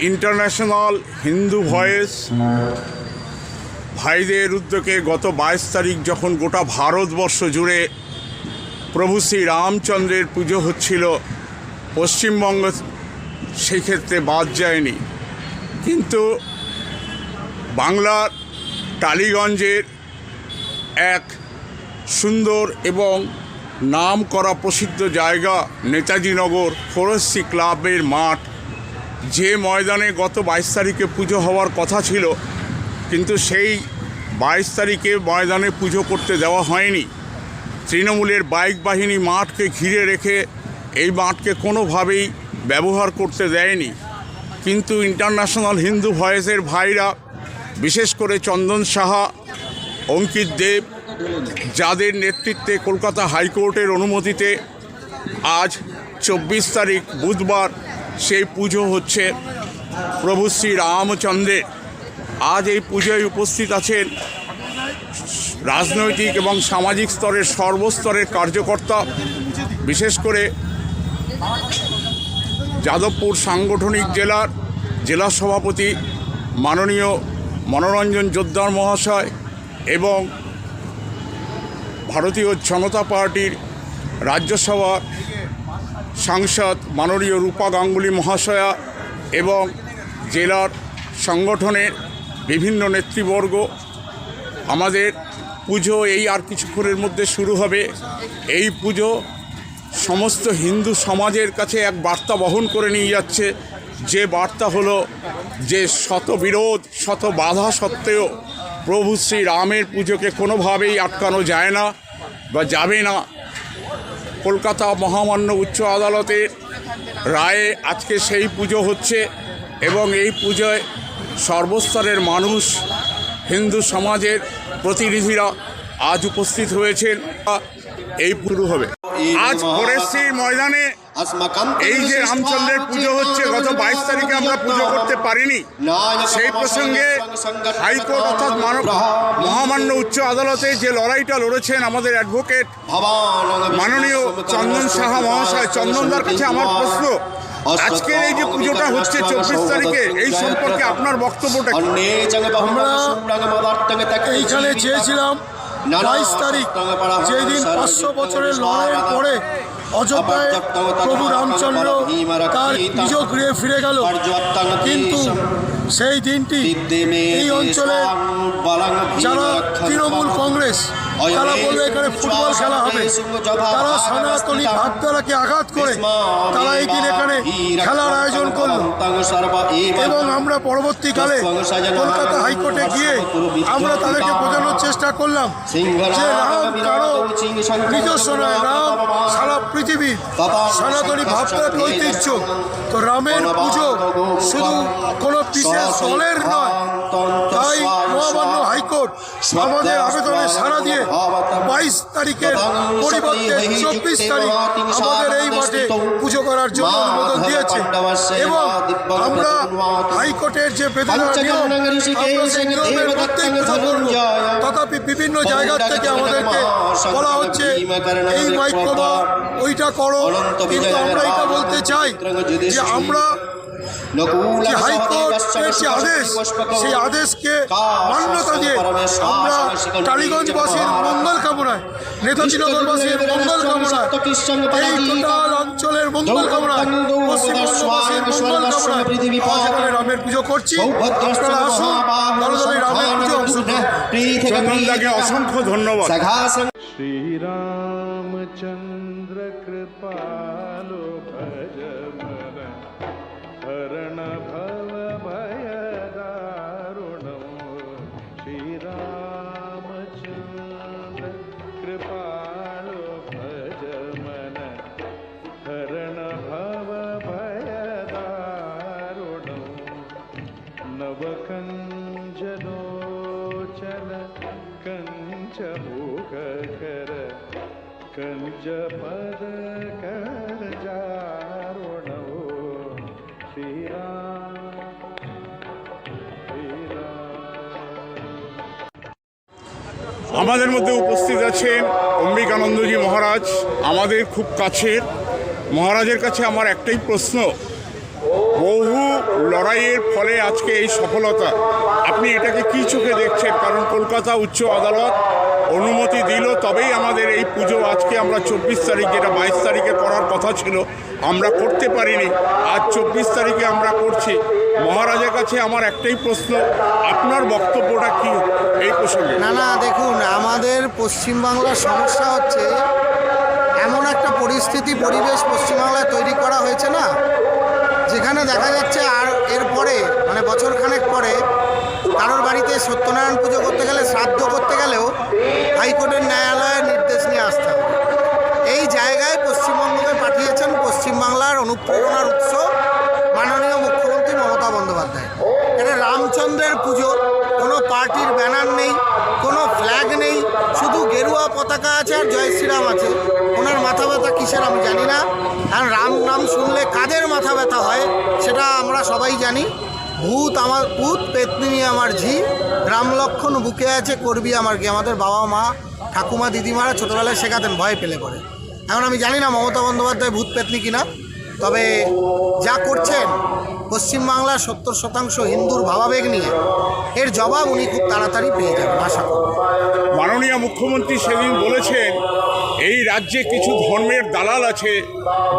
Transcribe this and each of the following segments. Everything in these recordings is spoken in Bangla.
ইন্টারন্যাশনাল হিন্দু ভয়েস ভাইদের উদ্যোগে গত বাইশ তারিখ যখন গোটা ভারতবর্ষ জুড়ে প্রভু শ্রী রামচন্দ্রের পুজো হচ্ছিল, পশ্চিমবঙ্গ সেক্ষেত্রে বাদ যায়নি। কিন্তু বাংলার টালিগঞ্জের এক সুন্দর এবং নাম করা প্রসিদ্ধ জায়গা নেতাজিনগর ফরেস্ট্রি ক্লাবের মাঠ যে ময়দানে গত বাইশ তারিখে পুজো হওয়ার কথা ছিল, কিন্তু সেই বাইশ তারিখে ময়দানে পুজো করতে দেওয়া হয়নি। তৃণমূলের বাইক বাহিনী মাঠকে ঘিরে রেখে এই মাঠকে কোনোভাবেই ব্যবহার করতে দেয়নি। কিন্তু ইন্টারন্যাশনাল হিন্দু ভয়েসের ভাইরা, বিশেষ করে চন্দন সাহা, অঙ্কিত দেব, যাদের নেতৃত্বে কলকাতা হাইকোর্টের অনুমতিতে আজ চব্বিশ তারিখ বুধবার সেই পুজো হচ্ছে প্রভু শ্রী রামচন্দ্রের। আজ এই পুজোয় উপস্থিত আছেন রাজনৈতিক এবং সামাজিক স্তরের সর্বস্তরের কার্যকর্তা, বিশেষ করে যাদবপুর সাংগঠনিক জেলার জেলা সভাপতি, মাননীয় মনোরঞ্জন যোদ্ধার মহাশয় এবং ভারতীয় জনতা পার্টির রাজ্যসভার সাংসদ মাননীয় রূপা গাঙ্গুলি মহাশয়া এবং জেলার সংগঠনের বিভিন্ন নেতৃবর্গ। আমাদের পুজো এই আর কিছুক্ষণের মধ্যে শুরু হবে। এই পুজো সমস্ত হিন্দু সমাজের কাছে এক বার্তা বহন করে নিয়ে যাচ্ছে। যে বার্তা হলো যে শত বিরোধ শত বাধা সত্ত্বেও প্রভু শ্রী রামের পুজোকে কোনোভাবেই আটকানো যায় না বা যাবে না। কলকাতা মহামান্য উচ্চ আদালতের রায়ে আজকে সেই পুজো হচ্ছে এবং এই পুজোয় সর্বস্তরের মানুষ, হিন্দু সমাজের প্রতিনিধিরা আজ উপস্থিত হয়েছেন। এই পুরো হবে। আজ ফরেস্ট্রির ময়দানে এই যে রামচন্দ্রের পুজো হচ্ছে গত বাইশ তারিখে আমরা পুজো করতে পারিনি। সেই প্রসঙ্গে হাইকোর্ট অর্থাৎ মানব মহামান্য উচ্চ আদালতে যে লড়াইটা লড়েছেন আমাদের অ্যাডভোকেট মাননীয় চন্দন সাহা মহাশয় চন্দনদার কাছে আমার প্রশ্ন আজকে এই যে পুজোটা হচ্ছে চব্বিশ তারিখে এই সম্পর্কে আপনার বক্তব্যটা? আমরা এইখানে চেয়েছিলাম বাইশ তারিখ যেই দিন পাঁচশো বছরের লড়াইয়ের পরে অযোধ্যায় প্রভু রামচন্দ্র তার নিজ গৃহে ফিরে গেল। কিন্তু সেই দিনটি এই অঞ্চলে যারা তৃণমূল কংগ্রেস তারা বলবে এখানে ফুটবল খেলা হবে। তারা সনাতনী ভাবধারাকে আঘাত করে তারা এই দিন এখানে খেলার আয়োজন করল। এবং আমরা পরবর্তীকালে কলকাতা হাইকোর্টে গিয়ে আমরা তাদেরকে বোঝানোর চেষ্টা করলাম যে রাম কারও নিজস্ব নয় রাম সারা পৃথিবীর সনাতনী ভাবনার ঐতিহ্য। তো রামের পুজো শুধু কোনো বিশেষ দলের নয় তাই মহামান্য হাইকোর্ট আমাদের আবেদনে সাড়া দিয়ে বাইশ তারিখের পরিবর্তে চব্বিশ তারিখ আমাদের এই মাঠে পুজো করার জন্য অনুমোদন দিয়েছে। এবং আমরা হাইকোর্টের যে বেদনা নিয়ম আমরা সেই নিয়মের মধ্যেই পুজো করব তথাপি বিভিন্ন জায়গা থেকে আমাদেরকে বলা হচ্ছে এই মাইক ওইটা করো। কিন্তু আমরা এটা বলতে চাই যে আমরা সেই আদেশকে মান্যতা দিয়ে আমরা টালিগঞ্জবাসীর মঙ্গল কামনায় মঙ্গল কামনায় অঞ্চলের মঙ্গল কামনায় রামের পুজো করছি। রামের অসংখ্য ধন্যবাদ। শ্রীরামচন্দ্র কৃপা আমাদের মধ্যে উপস্থিত আছেন অম্বিকানন্দজি মহারাজ। আমাদের খুব কাছের। মহারাজের কাছে আমার একটাই প্রশ্ন। বহু লড়াইয়ের ফলে আজকে এই সফলতা। আপনি এটাকে কি চোখে দেখছেন? কারণ কলকাতা উচ্চ আদালত অনুমতি দিল, তবেই আমাদের এই পুজো আজকে আমরা চব্বিশ তারিখ যেটা বাইশ তারিখে করার কথা ছিল। আমরা করতে পারিনি। আজ চব্বিশ তারিখে আমরা করছি। মহারাজের কাছে আমার একটাই প্রশ্ন, আপনার বক্তব্যটা কি? এই প্রসঙ্গে। না না, দেখুন, আমাদের পশ্চিমবাংলার সমস্যা হচ্ছে, এমন একটা পরিস্থিতি, পরিবেশ পশ্চিমবাংলায় তৈরি করা হয়েছে না, যেখানে দেখা যাচ্ছে আর এরপরে মানে বছরখানেক পরে, কারোর বাড়িতে সত্যনারায়ণ পুজো করতে গেলে, শ্রাদ্ধ করতে গেলেও হাইকোর্টের ন্যায়ালয়ের নির্দেশ নিয়ে আসতে হবে। এই জায়গায় পশ্চিমবঙ্গকে পাঠিয়েছেন পশ্চিমবাংলার অনুপ্রেরণার উৎস মাননীয় মুখ্যমন্ত্রী মমতা বন্দ্যোপাধ্যায়। এটা রামচন্দ্রের পুজো। কোনো পার্টির ব্যানার নেই, কোনো ফ্ল্যাগ নেই, শুধু গেরুয়া পতাকা আছে আর জয় শ্রীরাম আছে। ওনার মাথা ব্যথা কিসের আমি জানি না। আর রাম নাম শুনলে কাদের মাথা ব্যথা হয়, সেটা আমরা সবাই জানি। ভূত আমার ভূত পেতনি আমার ঝি রাম লক্ষণ বুকে আছে, করবি আমার কি আমাদের বাবা মা, ঠাকুমা, দিদিমারা ছোটোবেলায় শেখাতেন, ভয় পেলে পরে। এখন আমি জানি না মমতা বন্দ্যোপাধ্যায় ভূত, পেতনি কিনা। তবে যা করছেন, পশ্চিমবাংলার সত্তর শতাংশ হিন্দুর ভাবাবেগ নিয়ে, এর জবাব উনি খুব তাড়াতাড়ি পেয়ে যাবেন, আশা করি মাননীয় মুখ্যমন্ত্রী সেদিন বলেছেন এই রাজ্যে কিছু ধর্মের দালাল আছে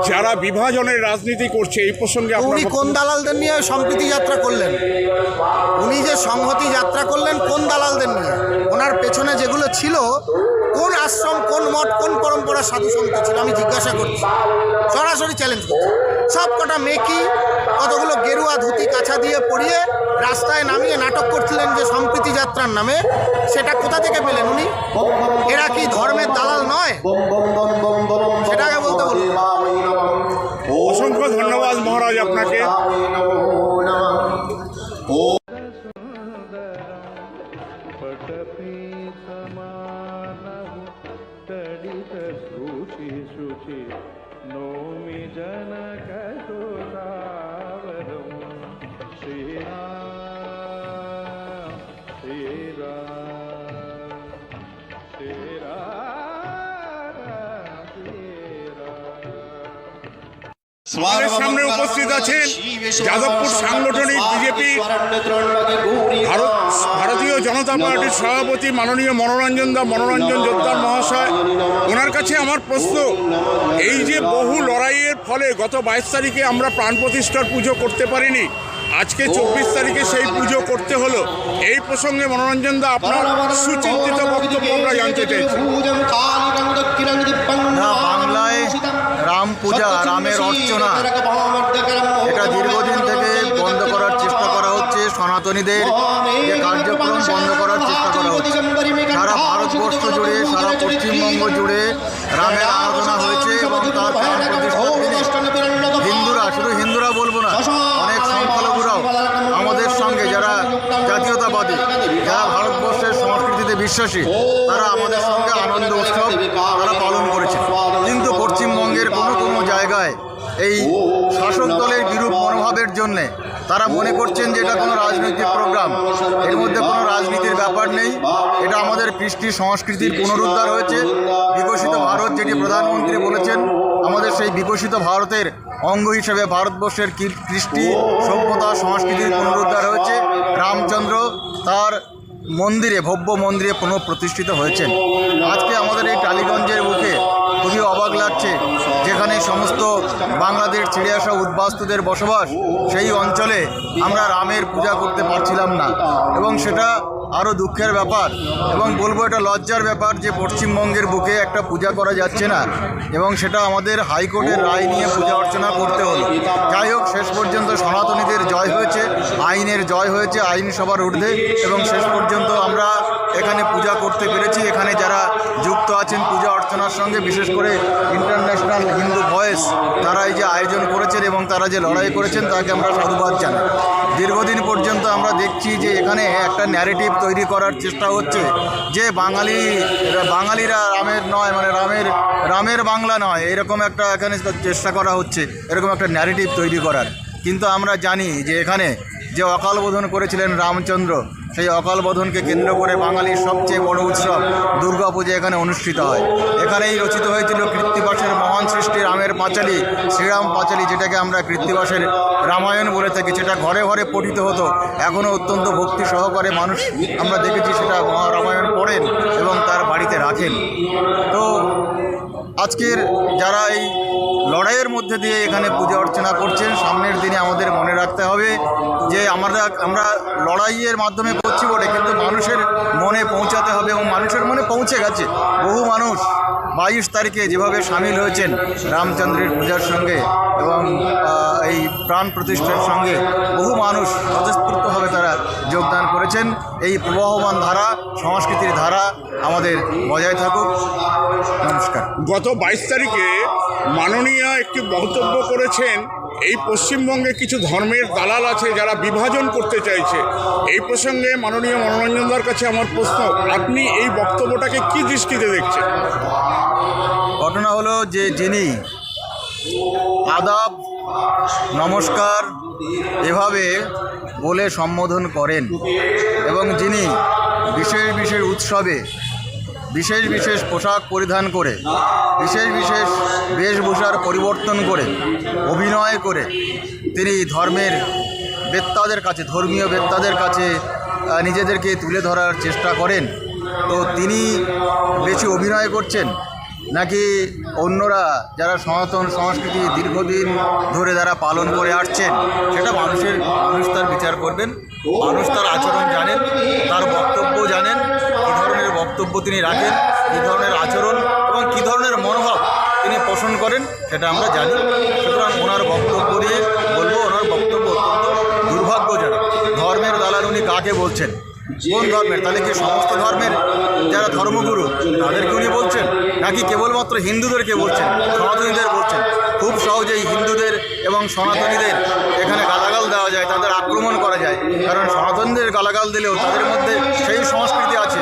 যারা বিভাজনের রাজনীতি করছে এই প্রসঙ্গে উনি কোন দালালদের নিয়ে সম্প্রীতি যাত্রা করলেন? উনি যে সংহতি যাত্রা করলেন কোন দালালদের নিয়ে? ওনার পেছনে যেগুলো ছিল কোন আশ্রম কোন মঠ কোন পরম্পরা সাধু সন্ত ছিল আমি জিজ্ঞাসা করছি। সরাসরি চ্যালেঞ্জ করছি। সব কটা মেকি কতগুলো গেরুয়া ধুতি কাছা দিয়ে পরিয়ে রাস্তায় নামিয়ে নাটক করছিলেন যে সম্প্রীতি যাত্রার নামে সেটা কোথা থেকে পেলেন উনি? এরা কি ধর্মের দালাল বম সেটাকে আমাদের সামনে উপস্থিত আছেন যাদবপুর সাংগঠনিক বিজেপি ভারত ভারতীয় জনতা পার্টির সভাপতি মাননীয় মনোরঞ্জন দা মনোরঞ্জন যোদ্ধার মহাশয়। ওনার কাছে আমার প্রশ্ন এই যে বহু লড়াইয়ের ফলে গত বাইশ তারিখে আমরা প্রাণ প্রতিষ্ঠার পুজো করতে পারিনি আজকে চব্বিশ তারিখে সেই পুজো করতে হলো। এই প্রসঙ্গে মনোরঞ্জন দা আপনার সুচিন্তিত বক্তব্য আমরা জানতে চাইছি। রাম পূজা রামের অর্চনা। এটা দীর্ঘদিন থেকে বন্ধ করার চেষ্টা করা হচ্ছে সনাতনীদের যে কার্যক্রম বন্ধ করার চেষ্টা করা হচ্ছে। সারা ভারতবর্ষ জুড়ে সারা পশ্চিমবঙ্গ জুড়ে রামের আরাধনা হয়েছে এবং তার প্রাণ হিন্দুরা শুধু হিন্দুরা বলব না অনেক সংখ্যালঘুরাও আমাদের সঙ্গে যারা জাতীয়তাবাদী যারা ভারতবর্ষের সংস্কৃতিতে বিশ্বাসী জন্যে তারা মনে করছেন যে এটা কোনো রাজনৈতিক প্রোগ্রাম। এর মধ্যে কোনো রাজনীতির ব্যাপার নেই। এটা আমাদের কৃষ্টি সংস্কৃতির পুনরুদ্ধার হয়েছে। বিকশিত ভারত, যেটি প্রধানমন্ত্রী বলেছেন, আমাদের সেই বিকশিত ভারতের অঙ্গ হিসেবে ভারতবর্ষের কৃষ্টি, সভ্যতা, সংস্কৃতির পুনরুদ্ধার হয়েছে। রামচন্দ্র তার মন্দিরে, ভব্য মন্দিরে পুনঃপ্রতিষ্ঠিত হয়েছেন। আজকে আমাদের এই সমস্ত বাংলাদেশ ছেড়ে আসা উদ্বাস্তুদের বসবাস সেই অঞ্চলে আমরা রামের পূজা করতে পারছিলাম না। এবং সেটা আরও দুঃখের ব্যাপার এবং বলব এটা লজ্জার ব্যাপার যে পশ্চিমবঙ্গের বুকে একটা পূজা করা যাচ্ছে না এবং সেটা আমাদের হাইকোর্টের রায় নিয়ে পূজা অর্চনা করতে হলো। যাই হোক, শেষ পর্যন্ত সনাতনীদের জয় হয়েছে, আইনের জয় হয়েছে আইন সবার ঊর্ধ্বে এবং শেষ পর্যন্ত আমরা এখানে পূজা করতে পেরেছি। এখানে যারা যুক্ত আছেন পূজা অর্চনার সঙ্গে, বিশেষ করে ইন্টারন্যাশনাল হিন্দু ভয়েস তারা এই যে আয়োজন করেছেন এবং তারা যে লড়াই করেছেন, তাকে আমরা সাধুবাদ জানাই। দীর্ঘদিন পর্যন্ত আমরা দেখছি যে এখানে একটা ন্যারেটিভ তৈরি করার চেষ্টা হচ্ছে যে বাঙালি, বাঙালিরা রামের নয় মানে রামের রামের বাংলা নয়, এরকম একটা এখানে চেষ্টা করা হচ্ছে, এরকম একটা ন্যারেটিভ তৈরি করার। কিন্তু আমরা জানি যে এখানে যে অকাল বোধন করেছিলেন রামচন্দ্র সেই অকাল বোধনকে কেন্দ্র করে বাঙালির সবচেয়ে বড় উৎসব দুর্গাপূজা এখানে অনুষ্ঠিত হয়। এখানেই রচিত হয়েছিল কৃত্তিবাসের মহান সৃষ্টি রামের পাঁচালী, শ্রীরাম পাঁচালী, যেটাকে আমরা কৃত্তিবাসের রামায়ণ বলে থাকি সেটা ঘরে ঘরে পঠিত হতো। এখনও অত্যন্ত ভক্তি সহকারে মানুষ আমরা দেখেছি সেটা রামায়ণ পড়েন এবং তার বাড়িতে রাখেন। তো আজকের যারা এই লড়াইয়ের মধ্যে দিয়ে এখানে পুজো অর্চনা করছেন। সামনের দিনে আমাদের মনে রাখতে হবে যে আমরা আমরা লড়াইয়ের মাধ্যমে করছি বটে, কিন্তু মানুষের মনে পৌঁছাতে হবে এবং মানুষের মনে পৌঁছে গেছে। বহু মানুষ বাইশ তারিখে যেভাবে সামিল হয়েছেন রামচন্দ্রের পূজার সঙ্গে এবং এই প্রাণ প্রতিষ্ঠার সঙ্গে, বহু মানুষ স্বতঃস্ফূর্তভাবে তারা যোগদান করেছেন। এই প্রবাহমান ধারা, সংস্কৃতির ধারা আমাদের বজায় থাকুক। নমস্কার। গত বাইশ তারিখে মাননীয় একটি বক্তব্য করেছেন, এই পশ্চিমবঙ্গে কিছু ধর্মের দালাল আছে যারা বিভাজন করতে চাইছে। এই প্রসঙ্গে মাননীয় মনোরঞ্জনদার কাছে আমার প্রশ্ন, আপনি এই বক্তব্যটাকে কি দৃষ্টিতে দেখছেন? ঘটনা হলো যে যিনি আদাব, নমস্কার এভাবে বলে সম্বোধন করেন এবং যিনি বিশেষ বিশেষ উৎসবে বিশেষ বিশেষ পোশাক পরিধান করে, বিশেষ বিশেষ বেশভূষার পরিবর্তন করে, অভিনয় করে, তিনি ধর্মের বেত্তাদের কাছে, ধর্মীয় বেত্তাদের কাছে নিজেদেরকে তুলে ধরার চেষ্টা করেন। তো তিনি বেশি অভিনয় করছেন নাকি অন্যরা যারা সনাতন সংস্কৃতি দীর্ঘদিন ধরে যারা পালন করে আসছেন, সেটা মানুষের, মানুষ তার বিচার করবেন, মানুষ তার আচরণ জানেন, তার বক্তব্য জানেন বক্তব্য তিনি রাখেন, কী ধরনের আচরণ এবং কী ধরনের মনোভাব তিনি পোষণ করেন সেটা আমরা জানি। সুতরাং ওনার বক্তব্য দিয়ে বলব, ওনার বক্তব্য অত্যন্ত দুর্ভাগ্যজনক। ধর্মের দালাল উনি কাকে বলছেন? কোন ধর্মের? তাহলে কি সমস্ত ধর্মের? যারা ধর্মগুরু, তাদেরকে উনি বলছেন? নাকি কেবলমাত্র হিন্দুদেরকে বলছেন? সনাতনীদের বলছেন? খুব সহজেই হিন্দুদের এবং সনাতনীদের এখানে গালাগাল দেওয়া যায়, তাদের আক্রমণ করা যায়। কারণ সনাতনীদের গালাগাল দিলেও তাদের মধ্যে সেই সংস্কৃতি আছে।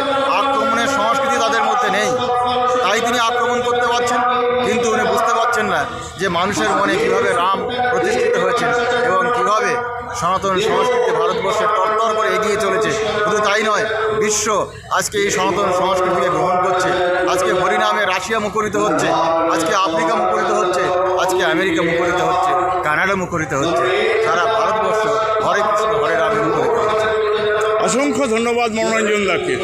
যে মানুষের মনে কীভাবে রাম প্রতিষ্ঠিত হয়েছেন এবং কীভাবে সনাতন সংস্কৃতি ভারতবর্ষে তরতর করে এগিয়ে চলেছে, শুধু তাই নয়, বিশ্ব আজকে এই সনাতন সংস্কৃতিকে গ্রহণ করছে। আজকে হরিনামে রাশিয়া মুখরিত হচ্ছে, আজকে আফ্রিকা মুখরিত হচ্ছে, আজকে আমেরিকা মুখরিত হচ্ছে, কানাডা মুখরিত হচ্ছে, সারা ভারতবর্ষ হরে কৃষ্ণ, হরে রামে মুখরিত হচ্ছে। অসংখ্য ধন্যবাদ মনোরঞ্জন দাকে।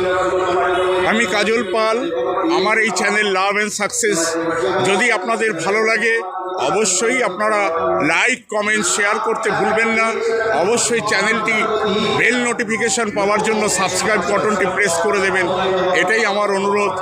আমি কাজল পাল, আমার এই চ্যানেল লাভ অ্যান্ড সাকসেস যদি আপনাদের ভালো লাগে অবশ্যই আপনারা লাইক কমেন্ট শেয়ার করতে ভুলবেন না। অবশ্যই চ্যানেলটি বেল নোটিফিকেশন পাওয়ার জন্য সাবস্ক্রাইব বটনটি প্রেস করে দেবেন। এটাই আমার অনুরোধ।